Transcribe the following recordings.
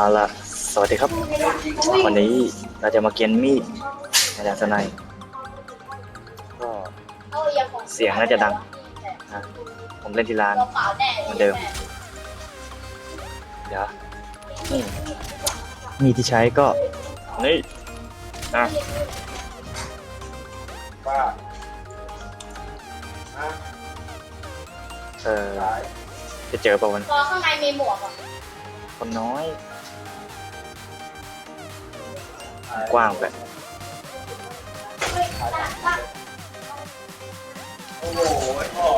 เอาละสวัสดีครับ วันนี้เราจะมาเกียนมีดในดานสไนด์ก็เสียงน่าจะดังนะผมเล่นที่ร้านเหมือนเดิม เดี๋ยวนี่มีดที่ใช้ก็ นี่นะเออจะเจอป่าวันพอข้างในมีหมวกอะ คนน้อย กว้างแบบโอ้โหพ่อ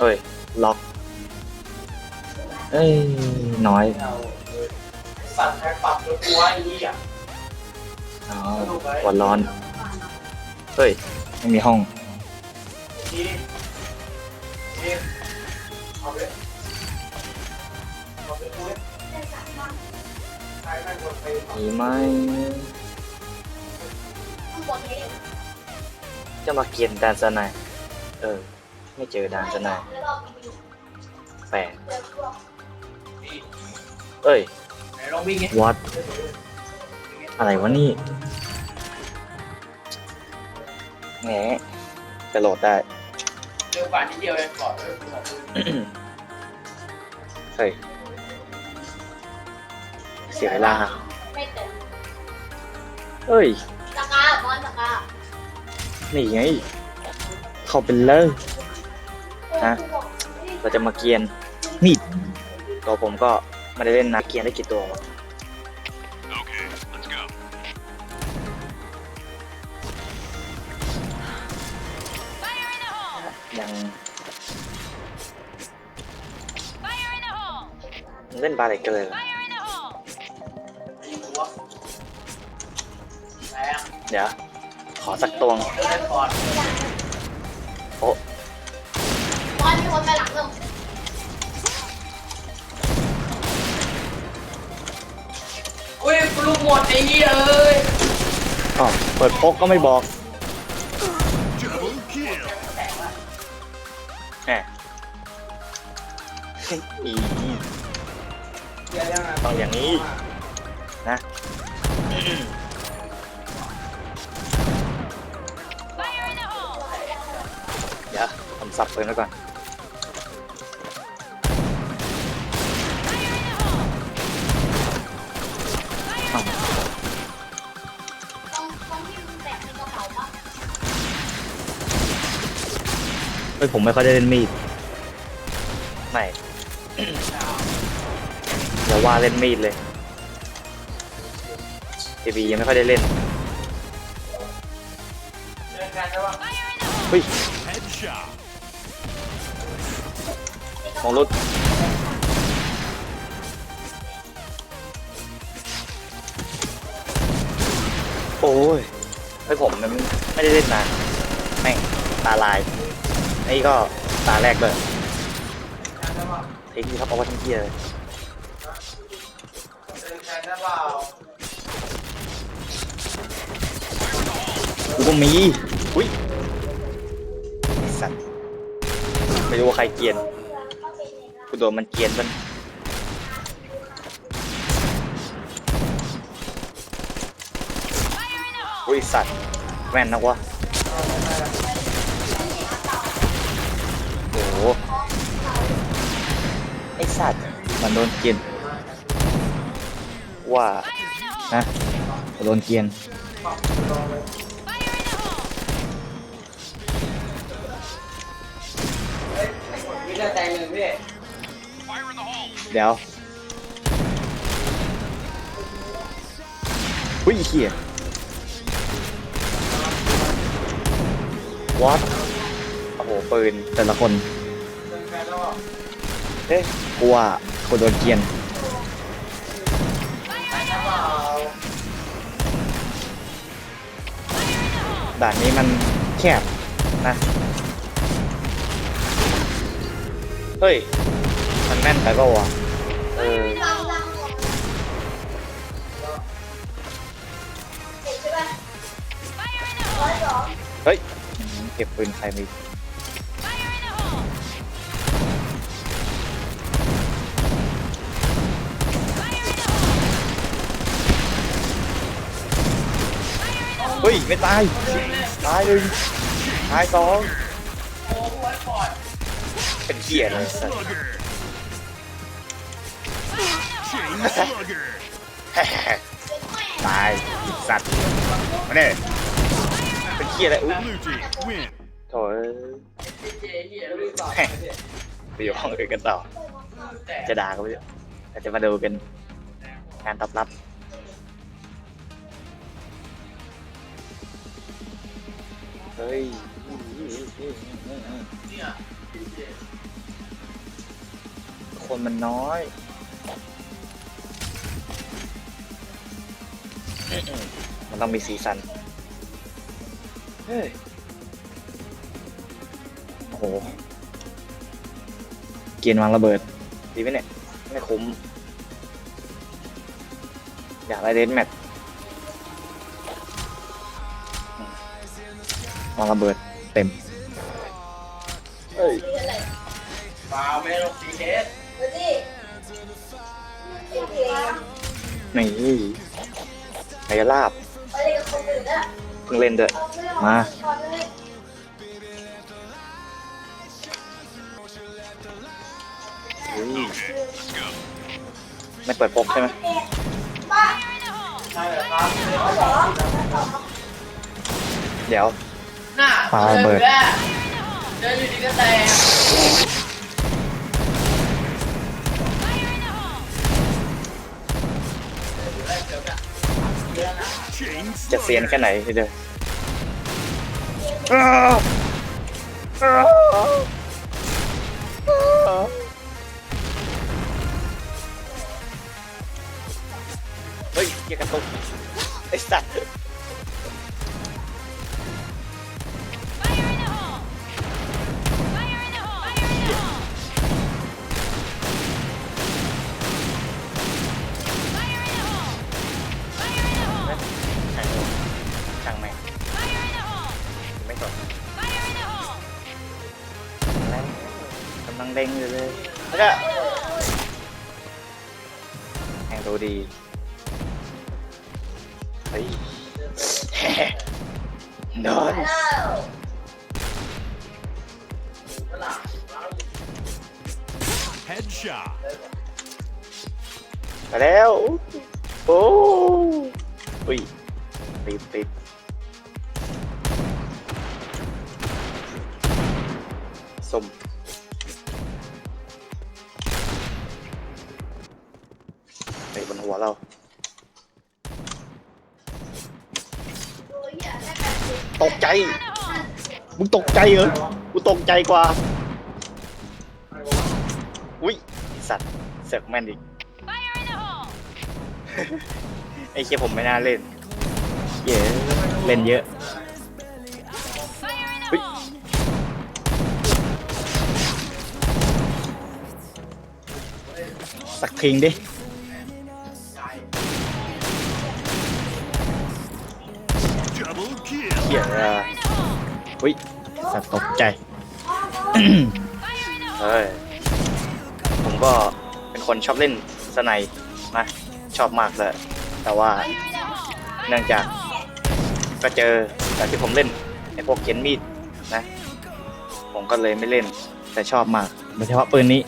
เอ้ย ล็อก เอ้ย น้อยสั่นแค่ปรับตัวตัวไอ้นี่อะอ๋อวันร้อน เฮ้ย ไม่มีห้อง ทีที เอาไปเอาไปคุยใครแม่งคนไปมีไหมข้จะมาเกียนดานสนายเออ ไม่เจอดานสนายแปลกเอ้ยไหนลองวิ่งไงวัดอะไรวะนี่แหงจะโหลดได้ เร็วกว่านิดเดียวเองก่อนเลยบอกเลยเฮ้ยเสียเวลาไม่เต็มเอ้ยตะกร้าบอลตะกร้านี่ไง เขาเป็นเลยฮะ เราจะมาเกียนมีดตัวผมก็ไม่ได้เล่นนะเกียนได้กี่ตัววะ เล่นบาเลกกันเลยเหรอไอ้หัวแรงเดี๋ยว ขอสักตวงเล่นก่อนโอ้บอลมีคนไปหลังเริ่มอุ้ยกูลูกหมดไอ้เหี้ยเอ้ยอ๋อเปิดพกก็ไม่บอก Double kill. แหมอีเดี๋ยวยังไง ต้องอย่างนี้นะเดี๋ยวผมสับปืนไว้ก่อนอ้าวตรงตรงที่มันแบกในกระเป๋าปะเฮ้ยผมไม่ค่อยได้เล่นมีด ไม่ อย่าว่าเล่นมีดเลยทีวียังไม่ค่อยได้เล่นเล่นกันใช่ปะเฮ้ยมองรุดโอ้ยเฮ้ผมมันไม่ได้เล่นนานแม่งตาลายนี่ก็ตาแรกเลยกันใช่ปะทิ้งที่เขาบอว่าทั้งเที่ยเลยเล่นกันใช่เปล่ากูก็มี อุ้ยไอ้สัตว์ไม่รู้ว่าใครเกรียน กูโดนมันเกรียนมันอุ้ยสัตว์แม่นนักวะโอ้โหไอสัตว์มันโดนเกรียน ว่านะโดนเกรียนวิ่งได้ใจหนึ่งพี่ Fire in the hole. เดี๋ยวหุ้ยเหี้ย what โอ้โหปืนแต่ละคนเล่นกันใช่ปะเฮ้ยกูว่ากูโดนเกรียน ด่านนี้มันแคบนะ เฮ้ย มันแม่นไปเปล่าวะเออดังดังหมดเห็นใช่ปะร้อยสองเฮ้ย เก็บปืนใครมี เฮ้ย ไม่ตาย ตายหนึ่งตายสองเป็นเกียร์เลยสัสตายสัตว์มาเนี่ยเป็นเกียร์อะไรอุ้ย Blue team win. โถ่เอ้ยไปอยู่ห้องอื่นกันต่อ จะด่าก็ไม่แต่จะมาดูกันการตอบรับ ฮ้ยคนมันน้อยมันต้องมีสีสัน เฮ้ย โอ้โห เกียนวางระเบิด ดีไหมเนี่ย ไม่คุ้ม อยากได้เดนแมทางระเบิดเต็มเฮ้ยฟาวไม่ลงสีเคสดูดิโอเคนี่ไก่ลาบไปเล่นกับคนอื่นอะเพิ่งเล่นด้วยมาก่อนเลยเฮ้ย Let's go. ไม่เปิดปกใช่ไหมป้าใช่แล้วครับเดี๋ยว น่าปาระเบิด เดินอยู่ดีก็แตก Chain จะเซียน Slugger. แค่ไหนทีเดียวเฮ้ยเกียร์กระตุกไอ้สัตว์ ดูดีเฮ้ยโดนแล้ว Headshot. มาแล้วโอ้อุ้ยติดติดส้ม เตะบนหัวเราโอ้ยอยากได้แบบนี้ตกใจ มึงตกใจเหรอ กูตกใจกว่า อุ้ยไอ้สัตว์เสือกแม่นอีก ไอ้เคียผมไม่น่าเล่นเย้เล่นเยอะเฮ้ยสักทิ้งดิ เขียอะอุ้ยสัตว์ตกใจ เฮ้ย ผมก็เป็นคนชอบเล่นสไนนะชอบมากเลย แต่ว่าเนื่องจากก็เจอจากที่ผมเล่นไอ้พวกเขียนมีดนะ ผมก็เลยไม่เล่นแต่ชอบมากโดยเฉพาะปืนนี้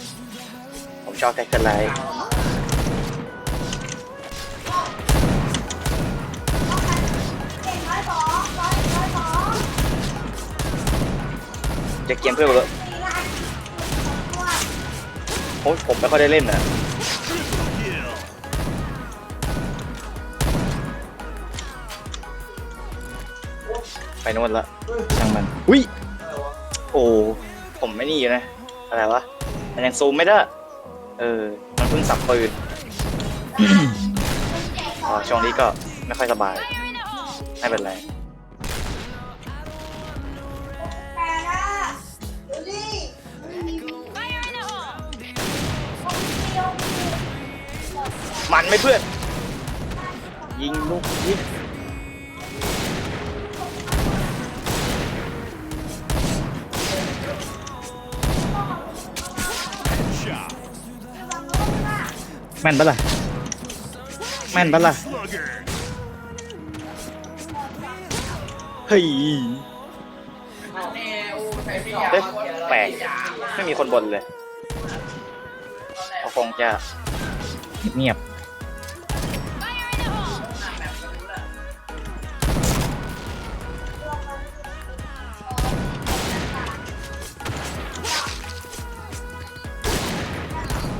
ผมชอบแท็กเกอร์ไลท์ จะเกียนเพื่อนเลยโอ้ยผมไม่ค่อยได้เล่นนะ Triple kill. ไปโน่นละช่างมันอุ้ยโอ้ผมไม่นี่อยู่นะ อะไรวะ มันยังซูมไม่ได้ เออ มันเพิ่งสับปืนอ๋อช่วงนี้ก็ไม่ค่อยสบาย ไม่เป็นไร มันไหม่เพื่อน ยิงลูกยิงแม่นปะล่ะ แม่นปะล่ะ เฮ้ยแน่โอ้ใช้ไม่ยาเอ๊ะแปลกไม่มีคนบนเลยเขาคงจะเงียบ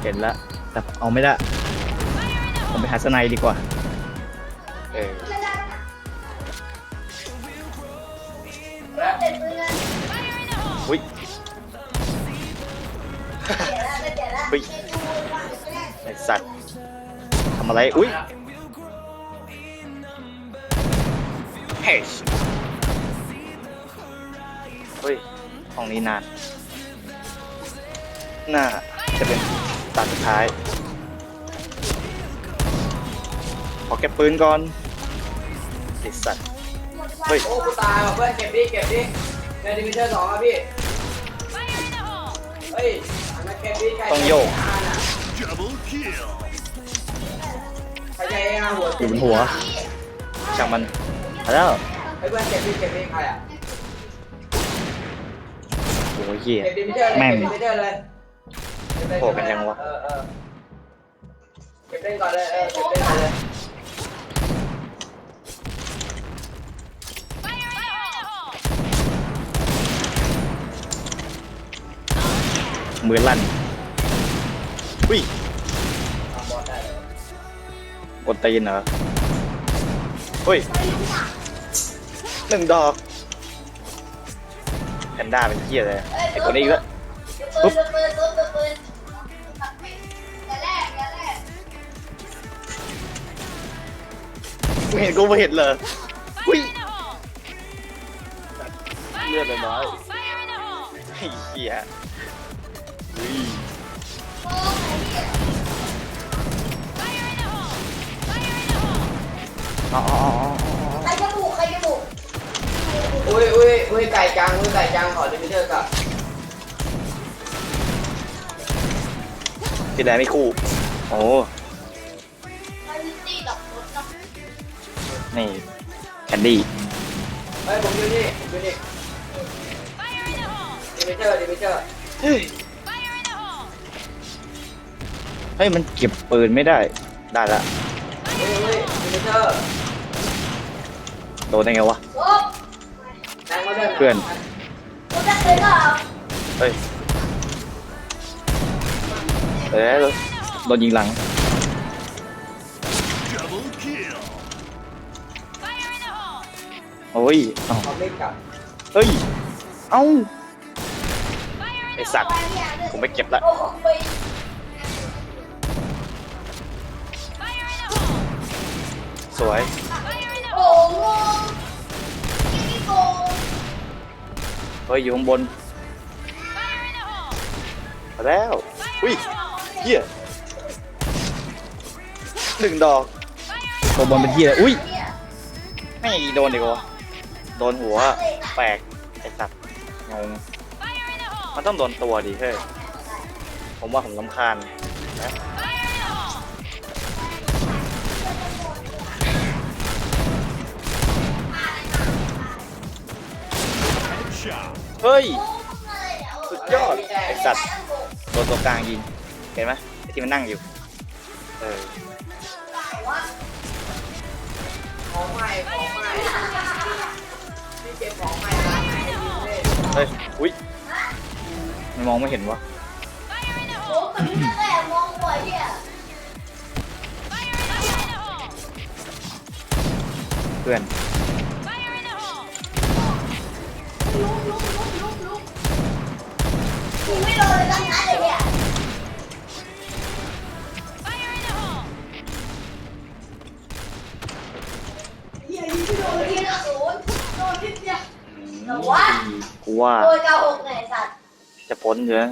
เห็นแล้วแต่เอาไม่ได้ ผมไปหาสไนด์ดีกว่า เอออุ้ยอุ้ยไอสัตว์ทำอะไร อุ้ยเฮ้ยเฮ้ยห้องนี้นาน น่าจะเป็น ตาสุดท้าย ขอเก็บปืนก่อนไอสัตว์ เฮ้ย โอ้กูตายว่ะเพื่อนเก็บดิเก็บดิในดิมิเตอร์สองครับพี่เฮ้ยอันนั้นเก็บดิใครต้องโยก Double kill. ใครใจเองอะหัวอยู่บนหัวช่างมันมาแล้วไอ้เพื่อนเก็บดิเก็บดิใครอะโอ้ยเหี้ย เก็บดิมิเตอร์เลยแม่ง เก็บดิมิเตอร์เลยเก็บเลย โผล่กันยังวะ เออเออเก็บเล่นก่อนเลยเออเก็บเล่นก่อนเลยมือลั่นอุ้ยทำบอลได้เลยกดตีนเหรอเฮ้ยหนึ่งดอกแพนด้าเป็นเหี้ยเลยไอ้คนนี้อีกแล้ว ปืนปืนปืนปืน เห็นกูไม่เห็นเลยอุ้ยเลือดเลยน้อยไอ้เหี้ยอุ้ยอ๋อใครจะบุกใครจะบุกอุ้ยอุ้ยอุ้ยไก่จังอุ้ยไก่จังขอดิมิเตอร์กับที่แลไม่คู่ โอ้ นี่แคนดี้เฮ้ยผมอยู่นี่ผมอยู่นี่ดิมิเตอร์ดิมิเตอร์เฮ้ยเฮ้ยมันเก็บปืนไม่ได้ ได้ละ เฮ้ยเฮ้ยดิมิเตอร์โดนได้ไงวะ โอ้นั่งมาเดินเพื่อน กูจะเคยก็เอาเฮ้ยเอ้ยโดนยิงหลัง Double โอ้ยเอ้าเอาเล่นกลับเฮ้ย เอ้า ไอสัตว์ ผมไม่เก็บละโอ้โหไปสวย โอ้โหนี่โกงเฮ้ย อยู่ข้างบนมาแล้ว อุ้ยเฮียหนึ่งดอกตัวบนเป็นเฮียอุ้ย เนี่ยไม่โดนดีกว่า โดนหัวแปลกไอสัตว์งงมันต้องโดนตัวดิเฮ้ยผมว่าผมลำคาญนะเฮ้ย สุดยอด ไอสัตว์โดนตัวกลางยิง เห็นไหมที่มันนั่งอยู่ เออของใหม่ของใหม่ เฮ้ย อุ้ยมันมองไม่เห็นวะโอ้คนนี้แหละมองหัวเนี่ยเพื่อนลุกลุกลุกลุกลุกกูไม่โดนเลยตั้งนั้นเลยเนี่ยเฮียยิงไม่โดนเลยทีละศูนย์โดนนิ ดเดียวแต่ว่ากูว่าโดนเก้าหกไหนสัตว์จะพ้นเยอะ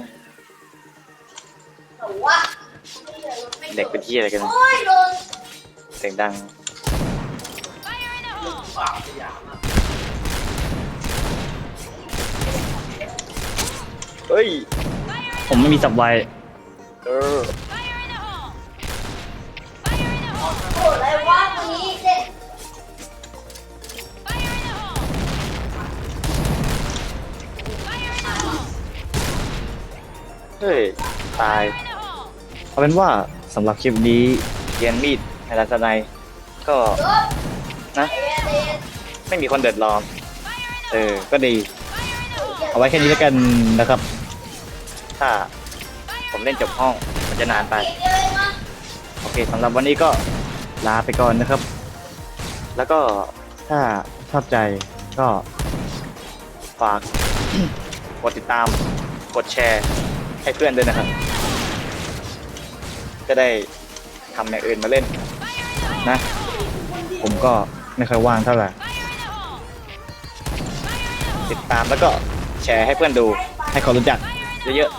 แต่ว่าเด็กเป็นที่อะไรกันโอ้ยโดนเสียงดังปากสยามอะเฮ้ย ผมไม่มีสับไวเออโอ้อะไรวะ เฮ้ย ตาย เอาเป็นว่าสำหรับคลิปนี้เกียนมีดในรัศนัยก็นะ ไม่มีคนเดือดร้อนเออ ก็ดี เอาไว้แค่นี้แล้วกันนะครับ ถ้าผมเล่นจบห้องมันจะนานไป โอเคสำหรับวันนี้ก็ลาไปก่อนนะครับ แล้วก็ถ้าชอบใจก็ฝาก กดติดตาม กดแชร์ ให้เพื่อนด้วยนะครับ จะได้ทำอย่างอื่นมาเล่นนะ ผมก็ไม่ค่อยว่างเท่าไหร่ ติดตามแล้วก็แชร์ให้เพื่อนดู ให้เขารู้จักเยอะ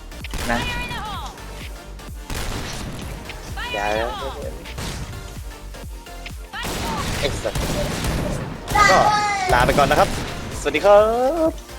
ๆนะอย่าเอ็กซ์ก็ลาไปก่อนนะครับ สวัสดีครับ